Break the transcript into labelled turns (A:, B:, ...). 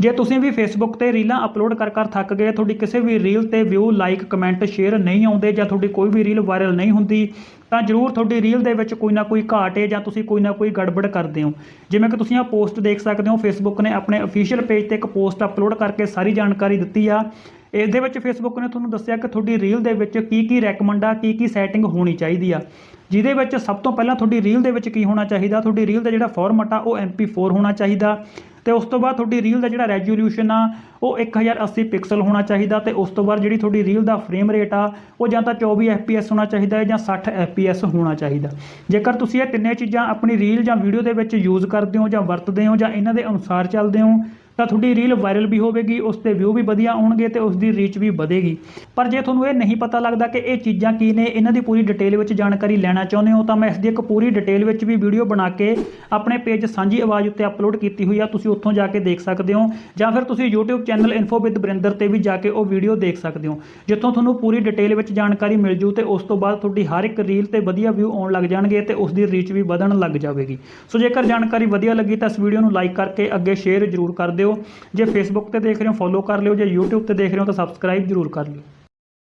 A: ਜੇ ਤੁਸੀਂ ਵੀ ਫੇਸਬੁੱਕ ਤੇ ਰੀਲਾਂ ਅਪਲੋਡ ਕਰ ਕਰ ਥੱਕ ਗਏ, ਤੁਹਾਡੀ ਕਿਸੇ ਵੀ ਰੀਲ ਤੇ ਵਿਊ ਲਾਈਕ ਕਮੈਂਟ ਸ਼ੇਅਰ ਨਹੀਂ ਆਉਂਦੇ ਜਾਂ ਤੁਹਾਡੀ ਕੋਈ ਵੀ ਰੀਲ ਵਾਇਰਲ ਨਹੀਂ ਹੁੰਦੀ, ਤਾਂ ਜ਼ਰੂਰ ਤੁਹਾਡੀ ਰੀਲ ਦੇ ਵਿੱਚ ਕੋਈ ਨਾ ਕੋਈ ਘਾਟ ਹੈ ਜਾਂ ਤੁਸੀਂ ਕੋਈ ਨਾ ਕੋਈ ਗੜਬੜ ਕਰਦੇ ਹੋ। ਜਿਵੇਂ ਕਿ ਤੁਸੀਂ ਆ ਪੋਸਟ ਦੇਖ ਸਕਦੇ ਹੋ ਫੇਸਬੁੱਕ ਨੇ ਆਪਣੇ ਅਫੀਸ਼ੀਅਲ ਪੇਜ ਤੇ ਇੱਕ ਪੋਸਟ ਅਪਲੋਡ ਕਰਕੇ ਸਾਰੀ ਜਾਣਕਾਰੀ ਦਿੱਤੀ ਆ। ਇਸ ਦੇ ਵਿੱਚ ਫੇਸਬੁੱਕ ਨੇ ਤੁਹਾਨੂੰ ਦੱਸਿਆ ਕਿ ਤੁਹਾਡੀ ਰੀਲ ਦੇ ਵਿੱਚ ਕੀ ਕੀ ਰეკਮੈਂਡ ਆ, ਕੀ ਕੀ ਸੈਟਿੰਗ ਹੋਣੀ ਚਾਹੀਦੀ ਆ। ਜਿਹਦੇ ਵਿੱਚ ਸਭ ਤੋਂ ਪਹਿਲਾਂ ਤੁਹਾਡੀ ਰੀਲ ਦੇ ਵਿੱਚ ਕੀ ਹੋਣਾ ਚਾਹੀਦਾ, ਤੁਹਾਡੀ ਰੀਲ ਦਾ ਜਿਹੜਾ ਫਾਰਮੈਟ ਆ, ਉਹ MP4 ਹੋਣਾ ਚਾਹੀਦਾ। ਤੇ ਉਸ ਤੋਂ ਬਾਅਦ ਤੁਹਾਡੀ ਰੀਲ ਦਾ ਜਿਹੜਾ ਰੈਜ਼ੋਲੂਸ਼ਨ ਆ, ਉਹ 1080 ਪਿਕਸਲ ਹੋਣਾ ਚਾਹੀਦਾ ਤੇ ਉਸ ਤੋਂ ਬਾਅਦ ਜਿਹੜੀ ਤੁਹਾਡੀ ਰੀਲ ਦਾ ਫਰੇਮ ਰੇਟ ਆ, ਉਹ ਜਾਂ ਤਾਂ 24 FPS ਹੋਣਾ ਚਾਹੀਦਾ ਹੈ ਜਾਂ 60 FPS ਹੋਣਾ ਚਾਹੀਦਾ ਜੇਕਰ ਤੁਸੀਂ ਇਹ ਤਿੰਨੇ ਚੀਜ਼ਾਂ ਆਪਣੀ ਰੀਲ ਜਾਂ ਵੀਡੀਓ ਦੇ ਵਿੱਚ ਯੂਜ਼ ਕਰਦੇ ਹੋ ਜਾਂ ਵਰਤਦੇ ਹੋ ਜਾਂ ਇਹਨਾਂ ਦੇ ਅਨੁਸਾਰ ਚੱਲਦੇ ਹੋ ਤਾਂ ਤੁਹਾਡੀ ਰੀਲ ਵਾਇਰਲ ਵੀ ਹੋਵੇਗੀ, ਉਸ ਤੇ ਵਿਊ ਵੀ ਵਧੀਆ ਆਉਣਗੇ ਤੇ ਉਸ ਦੀ ਰੀਚ ਵੀ ਵਧੇਗੀ। ਪਰ ਜੇ ਤੁਹਾਨੂੰ ਇਹ ਨਹੀਂ ਪਤਾ ਲੱਗਦਾ ਕਿ ਇਹ ਚੀਜ਼ਾਂ ਕੀ ਨੇ, ਇਹਨਾਂ ਦੀ ਪੂਰੀ ਡਿਟੇਲ ਵਿੱਚ ਜਾਣਕਾਰੀ ਲੈਣਾ ਚਾਹੁੰਦੇ ਹੋ, ਤਾਂ ਮੈਂ ਇਸ ਦੀ ਇੱਕ ਪੂਰੀ ਡਿਟੇਲ ਵਿੱਚ ਵੀ ਵੀਡੀਓ ਬਣਾ ਕੇ ਆਪਣੇ ਪੇਜ ਸਾਂਝੀ ਆਵਾਜ਼ ਉੱਤੇ ਅਪਲੋਡ ਕੀਤੀ ਹੋਈ ਆ, ਤੁਸੀਂ ਉੱਥੋਂ ਜਾ ਕੇ ਦੇਖ ਸਕਦੇ ਹੋ। ਜਾਂ ਫਿਰ ਤੁਸੀਂ YouTube channel info with Barinder ਤੇ ਵੀ ਜਾ ਕੇ ਉਹ ਵੀਡੀਓ ਦੇਖ ਸਕਦੇ ਹੋ। ਜਿੱਥੋਂ ਤੁਹਾਨੂੰ ਪੂਰੀ ਡਿਟੇਲ ਵਿੱਚ ਜਾਣਕਾਰੀ ਮਿਲ ਜੂ ਤੇ ਉਸ ਤੋਂ ਬਾਅਦ ਤੁਹਾਡੀ ਹਰ ਇੱਕ ਰੀਲ ਤੇ ਵਧੀਆ ਵਿਊ ਆਉਣ ਲੱਗ ਜਾਣਗੇ ਤੇ ਉਸ ਦੀ ਰੀਚ ਵੀ ਵਧਣ ਲੱਗ ਜਾਵੇਗੀ। ਸੋ ਜੇਕਰ ਜਾਣਕਾਰੀ ਵਧੀਆ ਲੱਗੀ ਤਾਂ ਇਸ ਵੀਡੀਓ ਨੂੰ ਲਾਈਕ ਕਰਕੇ ਅੱਗੇ ਸ਼ੇਅਰ ਜ਼ਰੂਰ ਕਰ ਦਿਓ। ਜੇ ਫੇਸਬੁੱਕ ਤੇ ਦੇਖ ਰਹੇ ਹੋ ਫੋਲੋ ਕਰ ਲਿਓ। ਜੇ YouTube ਤੇ ਦੇਖ ਰਹੇ ਹੋ, ਤਾਂ ਸਬਸਕ੍ਰਾਈਬ ਜ਼ਰੂਰ ਕਰ ਲਿਓ।